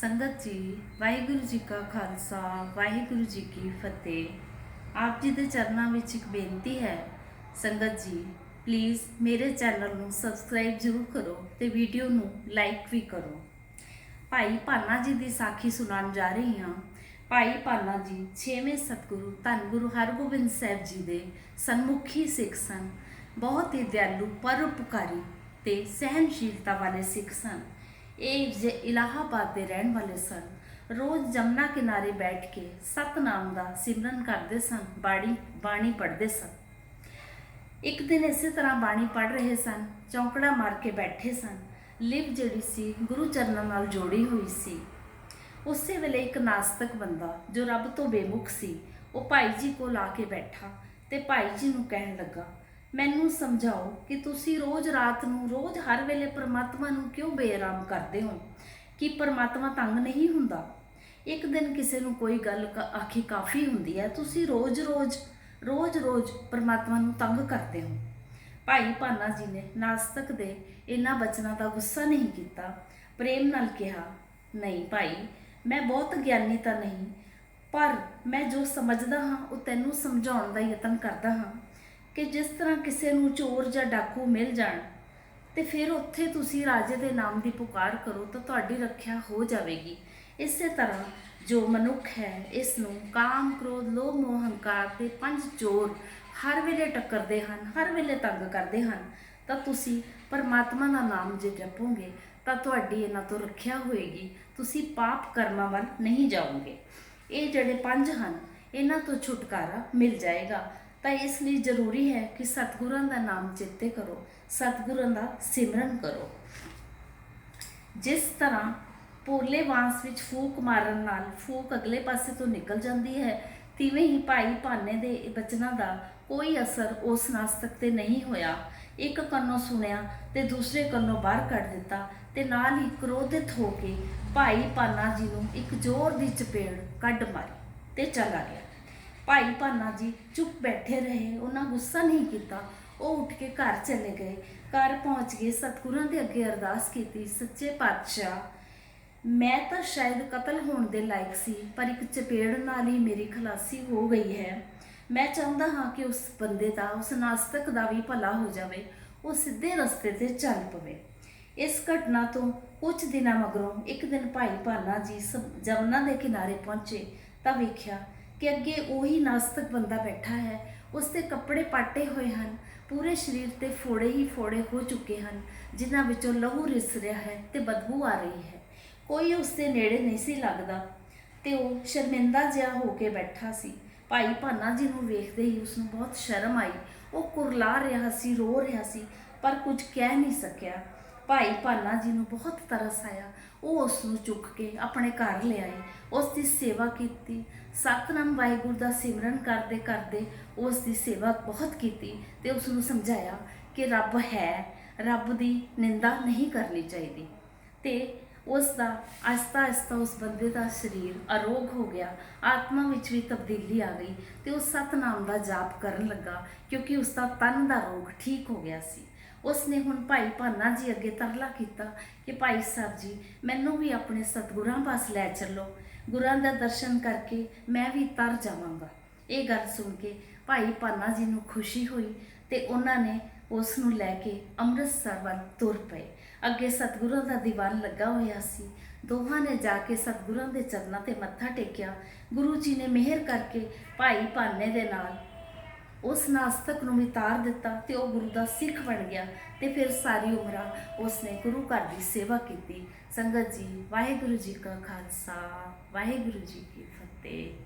ਸੰਗਤ ਜੀ, ਵਾਹਿਗੁਰੂ ਜੀ ਕਾ ਖਾਲਸਾ, ਵਾਹਿਗੁਰੂ ਜੀ ਕੀ ਫਤਿਹ। ਆਪ ਜੀ ਦੇ ਚਰਨਾਂ ਵਿੱਚ ਇੱਕ ਬੇਨਤੀ ਹੈ। ਸੰਗਤ ਜੀ ਪਲੀਜ਼ ਮੇਰੇ ਚੈਨਲ ਨੂੰ ਸਬਸਕ੍ਰਾਈਬ ਜ਼ਰੂਰ ਕਰੋ ਤੇ ਵੀਡੀਓ ਨੂੰ ਲਾਈਕ ਵੀ ਕਰੋ। ਭਾਈ ਭਾਨਾ ਜੀ ਦੀ ਸਾਖੀ ਸੁਣਾਉਣ ਜਾ ਰਹੀ ਹਾਂ। ਭਾਈ ਭਾਨਾ ਜੀ, ਛੇਵੇਂ ਸਤਿਗੁਰੂ ਧੰਨ ਗੁਰੂ ਹਰਗੋਬਿੰਦ ਸਾਹਿਬ ਜੀ ਦੇ ਸਨਮੁਖੀ ਸਿੱਖ ਸਨ। ਬਹੁਤ ਹੀ ਦਿਆਲੂ, ਪਰਉਪਕਾਰੀ ਤੇ ਸਹਿਨਸ਼ੀਲਤਾ ਵਾਲੇ ਸਿੱਖ ਸਨ। ਇਹ ਇਲਾਹਾਬਾਦ ਦੇ ਰਹਿਣ ਵਾਲੇ ਸਨ। ਰੋਜ਼ ਜਮਨਾ ਕਿਨਾਰੇ ਬੈਠ ਕੇ ਸਤਨਾਮ ਦਾ ਸਿਮਰਨ ਕਰਦੇ ਸਨ, ਬਾਣੀ ਬਾਣੀ ਪੜ੍ਹਦੇ ਸਨ। ਇੱਕ ਦਿਨ ਇਸੇ ਤਰ੍ਹਾਂ ਬਾਣੀ ਪੜ੍ਹ ਰਹੇ ਸਨ, ਚੌਂਕੜਾ ਮਾਰ ਕੇ ਬੈਠੇ ਸਨ। ਲਿਵ ਜਿਹੜੀ ਸੀ, ਗੁਰੂ ਚਰਨਾਂ ਨਾਲ ਜੋੜੀ ਹੋਈ ਸੀ। ਉਸੇ ਵੇਲੇ ਇੱਕ ਨਾਸਤਕ ਬੰਦਾ, ਜੋ ਰੱਬ ਤੋਂ ਬੇਮੁਖ ਸੀ, ਉਹ ਭਾਈ ਜੀ ਕੋਲ ਆ ਕੇ ਬੈਠਾ ਤੇ ਭਾਈ ਜੀ ਨੂੰ ਕਹਿਣ ਲੱਗਾ ਮੈਨੂੰ ਸਮਝਾਓ ਕਿ ਤੁਸੀਂ ਰੋਜ਼ ਰਾਤ ਨੂੰ, ਰੋਜ਼ ਹਰ ਵੇਲੇ ਪਰਮਾਤਮਾ ਨੂੰ ਕਿਉਂ ਬੇਆਰਾਮ ਕਰਦੇ ਹੋ? ਕਿ ਪਰਮਾਤਮਾ ਤੰਗ ਨਹੀਂ ਹੁੰਦਾ? ਇੱਕ ਦਿਨ ਕਿਸੇ ਨੂੰ ਕੋਈ ਗੱਲ ਕ- ਆਖੀ ਕਾਫੀ ਹੁੰਦੀ ਹੈ, ਤੁਸੀਂ ਰੋਜ਼-ਰੋਜ਼ ਰੋਜ਼-ਰੋਜ਼ ਪਰਮਾਤਮਾ ਨੂੰ ਤੰਗ ਕਰਦੇ ਹੋ। ਭਾਈ ਭਾਨਾ ਜੀ ਨੇ ਨਾਸਤਕ ਦੇ ਇਹਨਾਂ ਬਚਨਾਂ ਦਾ ਗੁੱਸਾ ਨਹੀਂ ਕੀਤਾ। ਪ੍ਰੇਮ ਨਾਲ ਕਿਹਾ, ਨਹੀਂ ਭਾਈ, ਮੈਂ ਬਹੁਤ ਗਿਆਨੀ ਤਾਂ ਨਹੀਂ, ਪਰ ਮੈਂ ਜੋ ਸਮਝਦਾ ਹਾਂ, ਉਹ ਤੈਨੂੰ ਸਮਝਾਉਣ ਦਾ ਯਤਨ ਕਰਦਾ ਹਾਂ। ਕਿ ਜਿਸ ਤਰ੍ਹਾਂ ਕਿਸੇ ਨੂੰ ਚੋਰ ਜਾਂ ਡਾਕੂ ਮਿਲ ਜਾਣ, ਤੇ ਫਿਰ ਉੱਥੇ ਤੁਸੀਂ ਰਾਜੇ ਦੇ ਨਾਮ ਦੀ ਪੁਕਾਰ ਕਰੋ ਤਾਂ ਤੁਹਾਡੀ ਰੱਖਿਆ ਹੋ ਜਾਵੇਗੀ। ਇਸੇ ਤਰ੍ਹਾਂ ਜੋ ਮਨੁੱਖ ਹੈ, ਇਸ ਨੂੰ ਕਾਮ, ਕ੍ਰੋਧ, ਲੋਭ, ਮੋਹ, ਹੰਕਾਰ ਦੇ ਪੰਜ ਚੋਰ ਹਰ ਵੇਲੇ ਟੱਕਰਦੇ ਹਨ, ਹਰ ਵੇਲੇ ਤੰਗ ਕਰਦੇ ਹਨ। ਤਾਂ ਤੁਸੀਂ ਪਰਮਾਤਮਾ ਦਾ ਨਾਮ ਜੇ ਜਪੋਗੇ ਤਾਂ ਤੁਹਾਡੀ ਇਹਨਾਂ ਤੋਂ ਰੱਖਿਆ ਹੋਏਗੀ। ਤੁਸੀਂ ਪਾਪ ਕਰਮਾਂ ਵੱਲ ਨਹੀਂ ਜਾਓਗੇ। ਇਹ ਜਿਹੜੇ ਪੰਜ ਹਨ, ਇਹਨਾਂ ਤੋਂ ਛੁਟਕਾਰਾ ਮਿਲ ਜਾਏਗਾ। ਤਾਂ ਇਸ ਲਈ ਜ਼ਰੂਰੀ ਹੈ ਕਿ ਸਤਿਗੁਰਾਂ ਦਾ ਨਾਮ ਚੇਤੇ ਕਰੋ, ਸਤਿਗੁਰਾਂ ਦਾ ਸਿਮਰਨ ਕਰੋ। ਜਿਸ ਤਰ੍ਹਾਂ ਪੋਲੇ ਵਾਂਸ ਵਿੱਚ ਫੂਕ ਮਾਰਨ ਨਾਲ ਫੂਕ ਅਗਲੇ ਪਾਸੇ ਤੋਂ ਨਿਕਲ ਜਾਂਦੀ ਹੈ, ਤਿਵੇਂ ਹੀ ਭਾਈ ਭਾਨੇ ਦੇ ਬਚਨਾਂ ਦਾ ਕੋਈ ਅਸਰ ਉਸ ਨਾਸਤਕ ਤੇ ਨਹੀਂ ਹੋਇਆ। ਇੱਕ ਕੰਨੋਂ ਸੁਣਿਆ ਤੇ ਦੂਸਰੇ ਕੰਨੋਂ ਬਾਹਰ ਕੱਢ ਦਿੱਤਾ ਤੇ ਨਾਲ ਹੀ ਕ੍ਰੋਧਿਤ ਹੋ ਕੇ ਭਾਈ ਭਾਨਾ ਜੀ ਨੂੰ ਇੱਕ ਜ਼ੋਰ ਦੀ ਚਪੇੜ ਕੱਢ ਮਾਰੀ ਤੇ ਚਲਾ ਗਿਆ। ਭਾਈ ਭਾਨਾ ਜੀ ਚੁੱਪ ਬੈਠੇ ਰਹੇ, ਉਹਨਾਂ ਗੁੱਸਾ ਨਹੀਂ ਕੀਤਾ। ਉਹ ਉੱਠ ਕੇ ਘਰ ਚਲੇ ਗਏ। ਘਰ ਪਹੁੰਚ ਕੇ ਸਤਿਗੁਰਾਂ ਦੇ ਅੱਗੇ ਅਰਦਾਸ ਕੀਤੀ, ਸੱਚੇ ਪਾਤਸ਼ਾਹ, ਮੈਂ ਤਾਂ ਸ਼ਾਇਦ ਕਤਲ ਹੋਣ ਦੇ ਲਾਇਕ ਸੀ, ਪਰ ਇੱਕ ਚਪੇੜ ਨਾਲ ਹੀ ਮੇਰੀ ਖਲਾਸੀ ਹੋ ਗਈ ਹੈ। ਮੈਂ ਚਾਹੁੰਦਾ ਹਾਂ ਕਿ ਉਸ ਬੰਦੇ ਦਾ, ਉਸ ਨਾਸਤਕ ਦਾ ਵੀ ਭਲਾ ਹੋ ਜਾਵੇ, ਉਹ ਸਿੱਧੇ ਰਸਤੇ ਤੇ ਚੱਲ ਪਵੇ। ਇਸ ਘਟਨਾ ਤੋਂ ਕੁਝ ਦਿਨਾਂ ਮਗਰੋਂ ਇੱਕ ਦਿਨ ਭਾਈ ਭਾਨਾ ਜੀ ਸ- ਜਮਨਾ ਦੇ ਕਿਨਾਰੇ ਪਹੁੰਚੇ ਤਾਂ ਵੇਖਿਆ ਕਿ ਅੱਗੇ ਉਹੀ ਨਾਸਤਕ ਬੰਦਾ ਬੈਠਾ ਹੈ ਉਸ ਦੇ ਕੱਪੜੇ ਪਾਟੇ ਹੋਏ ਹਨ, ਪੂਰੇ ਸਰੀਰ ਤੇ ਫੋੜੇ ਹੀ ਫੋੜੇ ਹੋ ਚੁੱਕੇ ਹਨ, ਜਿਨ੍ਹਾਂ ਵਿੱਚੋਂ ਲਹੂ ਰਿਸ ਰਿਹਾ ਹੈ ਤੇ ਬਦਬੂ ਆ ਰਹੀ ਹੈ। ਕੋਈ ਉਸ ਦੇ ਨੇੜੇ ਨਹੀਂ ਸੀ ਲੱਗਦਾ ਤੇ ਉਹ ਸ਼ਰਮਿੰਦਾ ਜਿਹਾ ਹੋ ਕੇ ਬੈਠਾ ਸੀ। ਭਾਈ ਭਾਨਾ ਜੀ ਨੂੰ ਵੇਖਦੇ ਹੀ ਉਸ ਨੂੰ ਬਹੁਤ ਸ਼ਰਮ ਆਈ। ਉਹ ਕੁਰਲਾ ਰਿਹਾ ਸੀ, ਰੋ ਰਿਹਾ ਸੀ, ਪਰ ਕੁਝ ਕਹਿ ਨਹੀਂ ਸਕਿਆ। ਭਾਈ ਭਾਨਾ ਜੀ ਨੂੰ ਬਹੁਤ ਤਰਸ ਆਇਆ। ਉਹ ਉਸ ਨੂੰ ਚੁੱਕ ਕੇ ਆਪਣੇ ਘਰ ਲਿਆਏ ਉਸ ਦੀ ਸੇਵਾ ਕੀਤੀ। ਸਤਨਾਮ ਵਾਹਿਗੁਰੂ ਦਾ ਸਿਮਰਨ ਕਰਦੇ ਕਰਦੇ ਉਸ ਦੀ ਸੇਵਾ ਬਹੁਤ ਕੀਤੀ ਤੇ ਉਸ ਨੂੰ ਸਮਝਾਇਆ ਕਿ ਰੱਬ ਹੈ, ਰੱਬ ਦੀ ਨਿੰਦਾ ਨਹੀਂ ਕਰਨੀ ਚਾਹੀਦੀ। ਤੇ ਉਸ ਦਾ ਆਸਤਾ ਆਸਤਾ ਉਸ ਬੰਦੇ ਦਾ ਸਰੀਰ ਅਰੋਗ ਹੋ ਗਿਆ। ਆਤਮਾ ਵਿੱਚ ਵੀ ਤਬਦੀਲੀ ਆ ਗਈ ਤੇ ਉਹ ਸਤਨਾਮ ਦਾ ਜਾਪ ਕਰਨ ਲੱਗਾ ਕਿਉਂਕਿ ਉਸ ਦਾ ਤਨ ਦਾ ਰੋਗ ਠੀਕ ਹੋ ਗਿਆ ਸੀ। ਉਸ ਨੇ ਹੁਣ ਭਾਈ ਭਾਨਾ ਜੀ ਅੱਗੇ ਤਰਲਾ ਕੀਤਾ ਕਿ ਭਾਈ ਸਾਹਿਬ ਜੀ, ਮੈਨੂੰ ਵੀ ਆਪਣੇ ਸਤਿਗੁਰਾਂ ਪਾਸ ਲੈ ਚੱਲੋ। ਗੁਰਾਂ ਦਾ ਦਰਸ਼ਨ ਕਰਕੇ ਮੈਂ ਵੀ ਤਰ ਜਾਵਾਂਗਾ। ਇਹ ਗੱਲ ਸੁਣ ਕੇ ਭਾਈ ਭਾਨਾ ਜੀ ਨੂੰ ਖੁਸ਼ੀ ਹੋਈ ਤੇ ਉਹਨਾਂ ਨੇ ਉਸ ਨੂੰ ਲੈ ਕੇ ਅੰਮ੍ਰਿਤਸਰ ਵੱਲ ਤੁਰ ਪਏ। ਅੱਗੇ ਸਤਿਗੁਰਾਂ ਦਾ ਦੀਵਾਨ ਲੱਗਾ ਹੋਇਆ ਸੀ। ਦੋਹਾਂ ਨੇ ਜਾ ਕੇ ਸਤਿਗੁਰਾਂ ਦੇ ਚਰਨਾਂ ਤੇ ਮੱਥਾ ਟੇਕਿਆ। ਗੁਰੂ ਜੀ ਨੇ ਮਿਹਰ ਕਰਕੇ ਭਾਈ ਭਾਨੇ ਦੇ ਨਾਲ ਉਸ ਨਾਸਤਕ ਨੂੰ ਮਿਤਾਰ ਦਿੱਤਾ ਤੇ ਉਹ ਗੁਰੂ ਦਾ ਸਿੱਖ ਬਣ ਗਿਆ ਤੇ ਫਿਰ ਸਾਰੀ ਉਮਰਾਂ ਉਸਨੇ ਗੁਰੂ ਘਰ ਦੀ ਸੇਵਾ ਕੀਤੀ। ਸੰਗਤ ਜੀ, ਵਾਹਿਗੁਰੂ ਜੀ ਕਾ ਖਾਲਸਾ, ਵਾਹਿਗੁਰੂ ਜੀ ਕੀ ਫਤਿਹ।